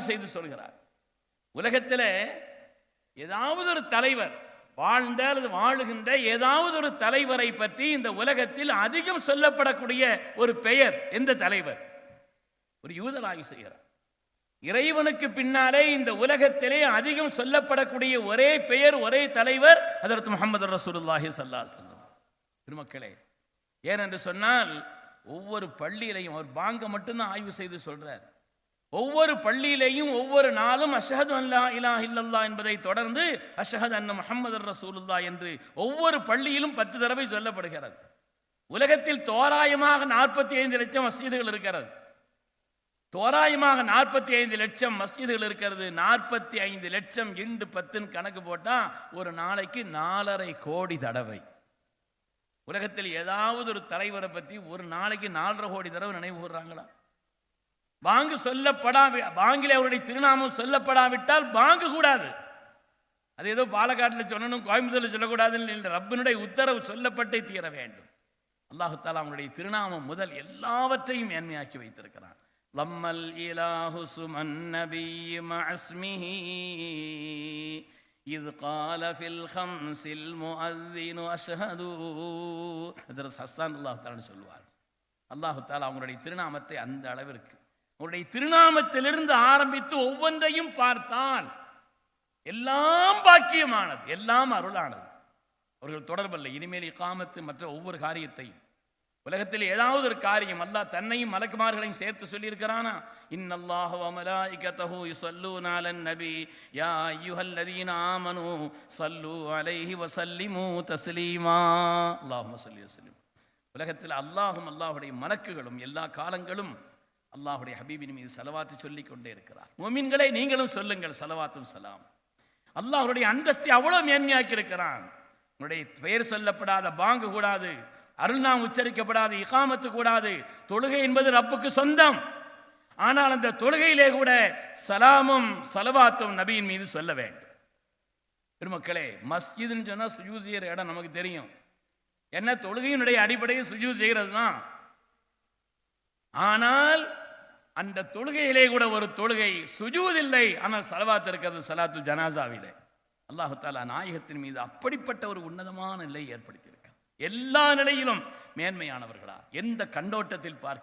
செய்து சொல்கிறார். உலகத்தில் ஏதாவது ஒரு தலைவர் வாழ்ந்த அல்லது வாழுகின்ற ஏதாவது ஒரு தலைவரை பற்றி இந்த உலகத்தில் அதிகம் சொல்லப்படக்கூடிய ஒரு பெயர் எந்த தலைவர்? ஒரு யூதர் ஆய்வு செய்கிறார். இறைவனுக்கு பின்னாலே இந்த உலகத்திலே அதிகம் சொல்லப்படக்கூடிய ஒரே பெயர் ஒரே தலைவர் அதற்கு முகமது ரசூலுல்லாஹி சல்லா அலைஹி திருமக்களே ஏனென்று சொன்னால் ஒவ்வொரு பள்ளியிலையும் அவர் பாங்க மட்டும்தான் ஆய்வு செய்து சொல்றார். ஒவ்வொரு பள்ளியிலேயும் ஒவ்வொரு நாளும் அஷஹது அல்லா இலா இல்லல்லா என்பதை தொடர்ந்து அஷஹது அன்ன முஹம்மது ரசூலுல்லா என்று ஒவ்வொரு பள்ளியிலும் பத்து தடவை சொல்லப்படுகிறது. உலகத்தில் தோராயமாக நாற்பத்தி ஐந்து லட்சம் மஸ்ஜிதுகள் இருக்கிறது. தோராயமாக நாற்பத்தி ஐந்து லட்சம் மஸ்ஜிதுகள் இருக்கிறது. நாற்பத்தி ஐந்து லட்சம் இண்டு பத்துன்னு கணக்கு போட்டா ஒரு நாளைக்கு நாலரை கோடி தடவை. உலகத்தில் ஏதாவது ஒரு தலைவரை பற்றி ஒரு நாளைக்கு நாலரை கோடி தடவை நினைவு கூறுறாங்களா பாங்கு சொல்லப்படாவி பாங்கில் அவருடைய திருநாமம் சொல்லப்படாவிட்டால் பாங்கு கூடாது அது ஏதோ பாலக்காட்டில் சொல்லணும் கோயம்புத்தூரில் சொல்லக்கூடாதுன்னு இல்லை ரப்பினுடைய உத்தரவு சொல்லப்பட்டே தீர வேண்டும். அல்லாஹு அவனுடைய திருநாமம் முதல் எல்லாவற்றையும் மேன்மையாக்கி வைத்திருக்கிறான். லம்மல் இலாஹு சுமன் நபி மஸ்மிஹி இது கால ஃபில் ஹம்ஸில் முஅத்தினு அஷ்ஹது. ஹஜ்ரத் ஹஸ்ஸான் அல்லாஹ் தாலான்னு சொல்லுவார். அல்லாஹு தாலா அவங்களுடைய திருநாமத்தை அந்த அளவிற்கு உன்னுடைய திருநாமத்திலிருந்து ஆரம்பித்து ஒவ்வொன்றையும் பார்த்தான். எல்லாம் பாக்கியமானது எல்லாம் அருளானது. அவர்கள் தொடர்பல்ல இனிமேல் இக்காமத்து மற்ற ஒவ்வொரு காரியத்தையும். உலகத்தில் ஏதாவது ஒரு காரியம் அல்லாஹ் தன்னையும் மலக்குமார்களையும் சேர்த்து சொல்லியிருக்கிறானா? இன்னல்லாஹு வ மலாயிகத்தஹு யுஸல்லூன அலன் நபி. யா அய்யுஹல்லதீன ஆமனு ஸல்லு அலைஹி வஸல்லிமு தஸ்லீமா. அல்லாஹும்ம ஸல்லி வஸல்லிம். உலகத்தில் அல்லாஹும் அல்லாஹ்வுடைய மலக்குகளும் எல்லா காலங்களும் அல்லாஹுடைய ஹபீபின் மீது செலவாத்து சொல்லிக் கொண்டே இருக்கிறார். மோமின்களை நீங்களும் சொல்லுங்கள் செலவாத்தும் சலாம். அல்லாஹ்வுடைய அந்தஸ்தை அவ்வளவு மேன்மையாக்கி இருக்கிறான். உன்னுடைய பெயர் சொல்லப்படாத பாங்கு கூடாது அருள்நாம் உச்சரிக்கப்படாது இகாமத்து கூடாது தொழுகை என்பது ரப்புக்கு சொந்தம். ஆனால் அந்த தொழுகையிலே கூட சலாமும் சலவாத்தும் நபியின் மீது சொல்ல வேண்டும். பெருமக்களே மஸ்ஜிதுன்னு சொன்னா சுஜூத் செய்கிற இடம் நமக்கு தெரியும். என்ன தொழுகையினுடைய அடிப்படையில் சுஜூத் செய்கிறது தான் ஆனால் அந்த தொழுகையிலே கூட ஒரு தொழுகை சுஜூத் இல்லை. ஆனால் சலவாத் இருக்கிறது சலாத்து ஜனாசாவிலே. அல்லாஹு தாலா நாயகத்தின் மீது அப்படிப்பட்ட ஒரு உன்னதமான நிலை ஏற்படுத்தியிருக்கிறார் எல்லா நிலையிலும் மேன்மையானவர்களா? எந்த கண்ணோட்டத்தில் பார்க்க